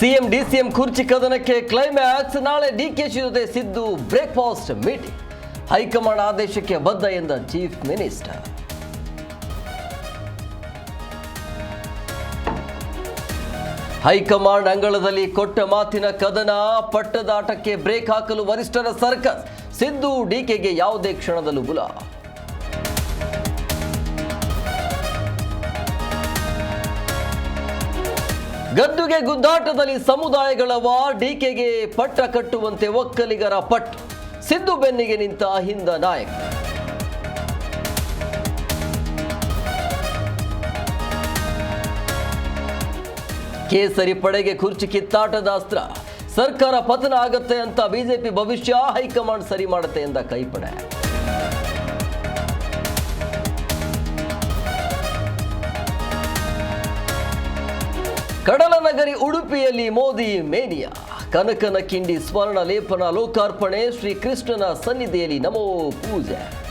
CM, DCM ಕುರ್ಚಿ ಕದನಕ್ಕೆ climax ನಾಳೆ ಡಿ ಡಿಕೆಶಿ ಜೊತೆ ಸಿದ್ದು ಬ್ರೇಕ್ಫಾಸ್ಟ್ ಮೀಟಿಂಗ್ ಹೈಕಮಾಂಡ್ ಆದೇಶಕ್ಕೆ ಬದ್ಧ ಎಂದ ಚೀಫ್ ಮಿನಿಸ್ಟರ್. ಹೈಕಮಾಂಡ್ ಅಂಗಳದಲ್ಲಿ ಕೊಟ್ಟ ಮಾತಿನ ಕದನ, ಪಟ್ಟದಾಟಕ್ಕೆ ಬ್ರೇಕ್ ಹಾಕಲು ವರಿಷ್ಠರ ಸರ್ಕಸ್. ಸಿದ್ದು ಡಿಕೆಗೆ ಯಾವುದೇ ಕ್ಷಣದಲ್ಲೂ ಬುಲ ಗದ್ದುಗೆ ಗುದ್ದಾಟದಲ್ಲಿ ಸಮುದಾಯಗಳ ವಾರ್ ಡಿಕೆಗೆ ಪಟ್ಟ ಕಟ್ಟುವಂತೆ ಒಕ್ಕಲಿಗರ ಪಟ್. ಸಿದ್ದು ಬೆನ್ನಿಗೆ ನಿಂತ ಹಿಂದ ನಾಯಕ. ಕೇಸರಿ ಪಡೆಗೆ ಕುರ್ಚಿ ಕಿತ್ತಾಟದ ಅಸ್ತ್ರ. ಸರ್ಕಾರ ಪತನ ಆಗತ್ತೆ ಅಂತ ಬಿಜೆಪಿ ಭವಿಷ್ಯ, ಹೈಕಮಾಂಡ್ ಸರಿ ಮಾಡುತ್ತೆ ಎಂದ ಕೈಪಡೆ. ಕಡಲ ನಗರಿ ಉಡುಪಿಯಲ್ಲಿ ಮೋದಿ ಮೇನಿಯಾ. ಕನಕನ ಕಿಂಡಿ ಸ್ವರ್ಣ ಲೇಪನ ಲೋಕಾರ್ಪಣೆ ಶ್ರೀ ಕೃಷ್ಣನ ಸನ್ನಿಧಿಯಲ್ಲಿ ನಮೋ ಪೂಜೆ.